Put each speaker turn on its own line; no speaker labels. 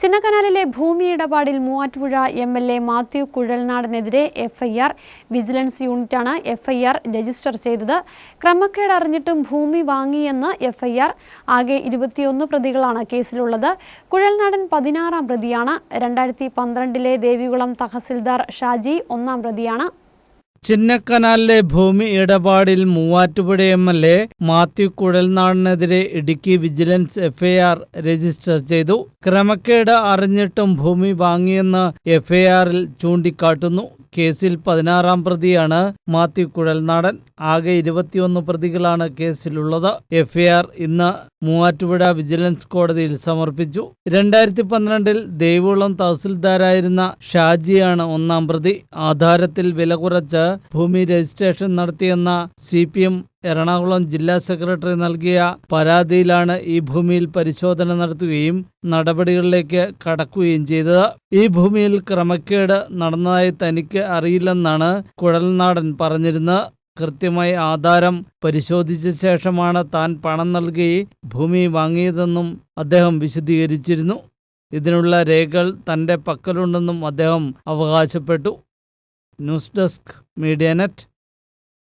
ചിന്നക്കനാലിലെ ഭൂമി ഇടപാടിൽ Muvattupuzha M L A Mathew കുഴൽനാടനെതിരെ FIR vigilance യൂണിറ്റാണ് എഫ്ഐആർ രജിസ്റ്റർ ചെയ്തത്. ക്രമക്കേട് അറിഞ്ഞിട്ടും ഭൂമി വാങ്ങിയെന്ന് എഫ്ഐആർ. ആകെ ഇരുപത്തിയൊന്ന് പ്രതികളാണ് കേസിലുള്ളത്. കുഴൽനാടൻ പതിനാറാം പ്രതിയാണ്. രണ്ടായിരത്തി പന്ത്രണ്ടിലെ ദേവികുളം തഹസിൽദാർ ഷാജി ഒന്നാം പ്രതിയാണ്.
ചിന്നക്കനാലിലെ ഭൂമി ഇടപാടിൽ Muvattupuzha M L A Mathew കുഴൽനാടിനെതിരെ Idukki vigilance FIR register ചെയ്തു. ക്രമക്കേട് അറിഞ്ഞിട്ടും ഭൂമി വാങ്ങിയെന്ന് എഫ്ഐആറിൽ ചൂണ്ടിക്കാട്ടുന്നു. കേസിൽ പതിനാറാം പ്രതിയാണ് മാത്യു കുഴൽനാടൻ. ആകെ ഇരുപത്തിയൊന്ന് പ്രതികളാണ് കേസിലുള്ളത്. എഫ്ഐആർ ഇന്ന് മൂവാറ്റുപുഴ വിജിലൻസ് കോടതിയിൽ സമർപ്പിച്ചു. രണ്ടായിരത്തി പന്ത്രണ്ടിൽ ദേവികുളം തഹസിൽദാരായിരുന്ന ഷാജിയാണ് ഒന്നാം പ്രതി. ആധാരത്തിൽ വില കുറച്ച് ഭൂമി രജിസ്ട്രേഷൻ നടത്തിയെന്ന സി പി എം എറണാകുളം ജില്ലാ സെക്രട്ടറി നൽകിയ പരാതിയിലാണ് ഈ ഭൂമിയിൽ പരിശോധന നടത്തുകയും നടപടികളിലേക്ക് കടക്കുകയും ചെയ്തത്. ഈ ഭൂമിയിൽ ക്രമക്കേട് നടന്നതായി തനിക്ക് അറിയില്ലെന്നാണ് കുഴൽനാടൻ പറഞ്ഞിരുന്നത്. കൃത്യമായി ആധാരം പരിശോധിച്ച ശേഷമാണ് താൻ പണം നൽകി ഭൂമി വാങ്ങിയതെന്നും അദ്ദേഹം വിശദീകരിച്ചിരുന്നു. ഇതിനുള്ള രേഖകൾ തന്റെ പക്കലുണ്ടെന്നും അദ്ദേഹം അവകാശപ്പെട്ടു. News desk media net.